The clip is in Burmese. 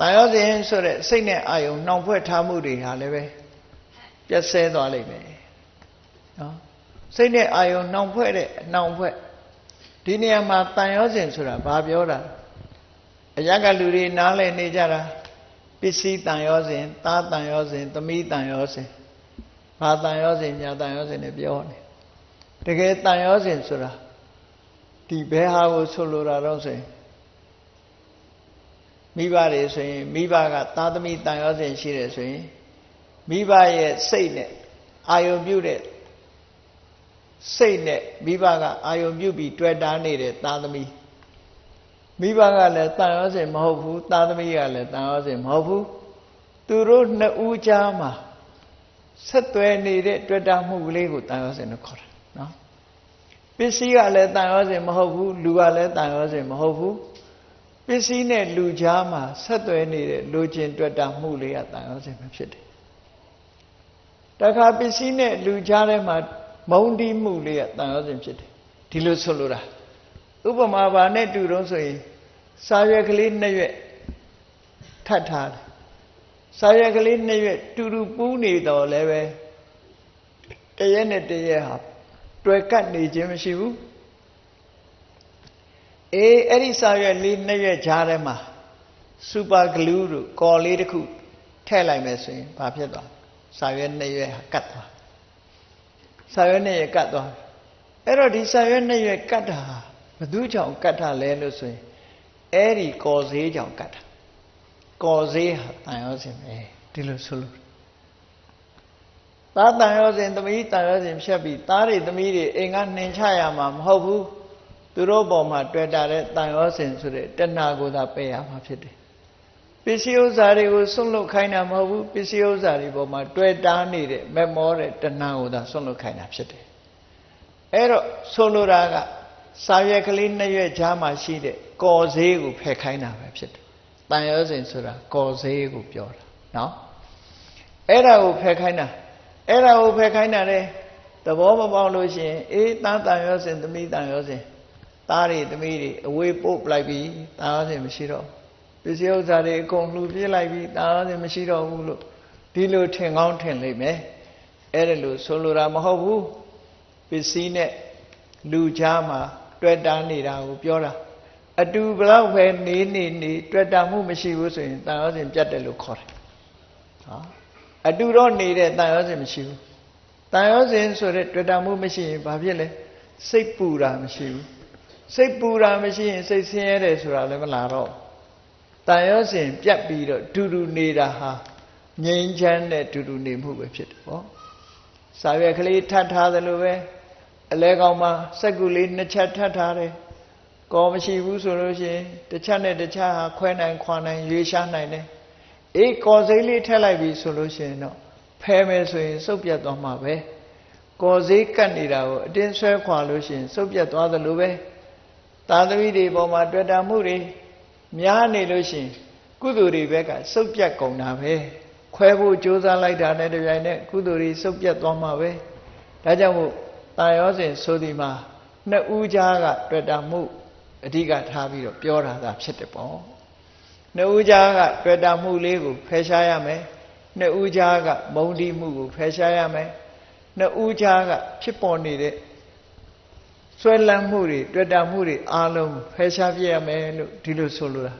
တန်ရောစဉ်ဆိုတဲ့စိတ်နဲ့အာယုံနှောင်ဖွဲ့ထားမှုတွေဟာလည်းပဲပြတ်ဆဲသွားလိမ့်မယ်နော်စိတ်နဲ့အာယုံနှောင်ဖွဲ့တဲ့နှောင်ဖွဲ့ဒီနေရာမှာတန်ရောစဉ်ဆိုတာဘာပြောတာအရကလူတွေနားလည်နေကြတာပစ္စည်းတန်ရောစဉ်သားတန်ရောစဉ်သမီးတန်ရောစဉ်ဘာတန်ရောစဉ်ညာတန်ရောစဉ်နဲ့ပြောနေတကယ်တန်ရောစဉ်ဆိုတာဒီဘဲဟာကိုဆိုလိုတာတော့ဆိုရင် မိဘတွေဆိုရင်မိဘကသားသမီးတန်ရောစဉ်ရှိတယ်ဆိုရင်မိဘရဲ့စိတ်နဲ့အာယုံပြုတဲ့စိတ်နဲ့မိဘကအာယုံပြုပြီးတွေ့တာနေတဲ့သားသမီးမိဘကလည်းတန်ရောစဉ်မဟုတ်ဘူးသားသမီးကလည်းတန်ရောစဉ်မဟုတ်ဘူးသူတို့နှစ်ဦးကြားမှာဆက်သွယ်နေတဲ့တွေ့တာမှုကလေးကိုတန်ရောစဉ်လို့ခေါ်တာနော်ပစ္စည်းကလည်းတန်ရောစဉ်မဟုတ်ဘူးလူကလည်းတန်ရောစဉ်မဟုတ်ဘူး ပစ္စည်းနဲ့လူကြားမှာဆက်သွယ်နေတဲ့လူချင်းတွေ့တာမှုလေးကတန်ရောစဉ်ပဲဖြစ်တယ်တခါပစ္စည်းနဲ့လူကြားထဲမှာမုံတီးမှုလေးကတန်ရောစဉ်ဖြစ်တယ်ဒီလိုဆိုလိုတာဥပမာပါနဲ့တူတော့ဆိုရင်စာရွက်ကလေးနှစ်ရွက်ထပ်ထားတယ်စာရွက်ကလေးနှစ်ရွက်တူတူပူးနေတော့လည်းပဲတရက်နဲ့တရက်ဟာတွေ့ကပ်နေခြင်းမရှိဘူး အေးအဲ့ဒီစာရွက်လေးနှစ်ရွက်ကြားထဲမှာစူပါဂလူးတို့ကော်လေးတစ်ခုထည့်လိုက်မယ်ဆိုရင်ဘာဖြစ်သွားစာရွက်နှစ်ရွက်ဟာကတ်သွားစာရွက်နှစ်ရွက်ကတ်သွားအဲ့တော့ဒီစာရွက်နှစ်ရွက်ကတ်တာဘသူကြောင့်ကတ်တာလဲလို့ဆိုရင်အဲ့ဒီကော်ဈေးကြောင့်ကတ်တာကော်ဈေးဟာတန်ရောစင်ပဲဒီလိုဆိုလို့သားတန်ရောစင်သမီးတန်ရောစင်ဖြတ်ပြီးသားတွေသမီးတွေအိမ်ကနှင်ချရမှာမဟုတ်ဘူး သူတို့ပေါ်မှာတွေ့တာတဲ့တန်ရောစင်ဆိုတဲ့တဏှာကိုသာပယ်ရမှာဖြစ်တယ်ပစ္စည်းဥစ္စာတွေကိုဆွန့်လွတ်ခိုင်းတာမဟုတ်ဘူးပစ္စည်းဥစ္စာတွေပေါ်မှာတွေ့တာနေတဲ့မမောတဲ့တဏှာကိုသာဆွန့်လွတ်ခိုင်းတာဖြစ်တယ်အဲ့တော့ဆိုလိုတာကစာရွက်ကလေးနှစ်ရွက်ကြားမှာရှိတဲ့ကော်ဈေးကိုဖယ်ခိုင်းတာပဲဖြစ်တယ်။တန်ရောစဉ်ဆိုတာကော်ဈေးကိုပြောတာနော်။အဲ့ဒါကိုဖယ်ခိုင်းတာအဲ့ဒါကိုဖယ်ခိုင်းတာလေသဘောမပေါက်လို့ရှိရင်အေးသားတန်ရောစဉ်သမီးတန်ရောစဉ် သားတွေသမီးတွေအဝေးပို့ပလိုက်ပြီးတန်ရောစဉ်မရှိတော့ပစ္စည်းဥစ္စာတွေအကုန်လှူပြစ်လိုက်ပြီးတန်ရောစဉ်မရှိတော့ဘူးလို့ဒီလိုထင်ကောင်းထင်လိမ့်မယ်။အဲ့ဒါလို့ဆိုလိုတာမဟုတ်ဘူးပစ္စည်းနဲ့လူကြားမှာတွေ့တာနေတာကိုပြောတာအတူဘလောက်ပဲနေနေနေတွေ့တာမှုမရှိဘူးဆိုရင်တန်ရောစဉ်ပြတ်တယ်လို့ခေါ်တယ်ဟာအတူတော့နေတဲ့တန်ရောစဉ်မရှိဘူးတန်ရောစဉ်ဆိုတဲ့တွေ့တာမှုမရှိရင်ဘာဖြစ်လဲစိတ်ပူတာမရှိဘူး စိတ်ပူတာမရှိရင်စိတ်ဆင်းရဲတယ်ဆိုတာလည်းမလာတော့တန်ရောစဉ်ပြတ်ပြီးတော့ဒူဒူနေတာဟာငြိမ်းချမ်းတဲ့ဒူဒူနေမှုပဲဖြစ်တယ်ပေါ့စာရွက်ကလေးထပ်ထားသလိုပဲအလဲကောင်မှာစက်ကူလေးနှစ်ချက်ထပ်ထားတယ်ကောမရှိဘူးဆိုလို့ရှိရင်တစ်ချက်နဲ့တစ်ချက်ဟာခွဲနိုင်ခွာနိုင်ရွေးရှားနိုင်တယ်အေးကောစိမ့်လေးထည့်လိုက်ပြီဆိုလို့ရှိရင်တော့ဖဲမယ်ဆိုရင်စုပ်ပြတ်သွားမှာပဲကောစိမ့်ကတ်နေတာကိုအတင်းဆွဲခွာလို့ရှိရင်စုပ်ပြတ်သွားသလိုပဲ သာသမီတွေပေါ်မှာတွေ့တာမှုတွေများနေလို့ရှိရင်ကုသိုလ်တွေဘက်ကစုပ်ပြတ်ကုန်တာပဲခွဲဖို့ကြိုးစားလိုက်တာနဲ့တပြိုင်နက်ကုသိုလ်တွေစုပ်ပြတ်သွားမှာပဲဒါကြောင့်မို့တာရောစဉ်ဆိုဒီမှာနှစ်ဦးကြားကတွေ့တာမှုအဓိကထားပြီးတော့ပြောတာသာဖြစ်တယ်ပေါ့နှစ်ဦးကြားကတွေ့တာမှုလေးကိုဖယ်ရှားရမယ်နှစ်ဦးကြားကမုံဒီမှုကိုဖယ်ရှားရမယ်နှစ်ဦးကြားကဖြစ်ပေါ်နေတဲ့ ဆွဲလန်းမှုတွေတွေ့တာမှုတွေအားလုံးဖယ်ရှားပြရမယ်လို့ဒီလိုဆိုလိုတာ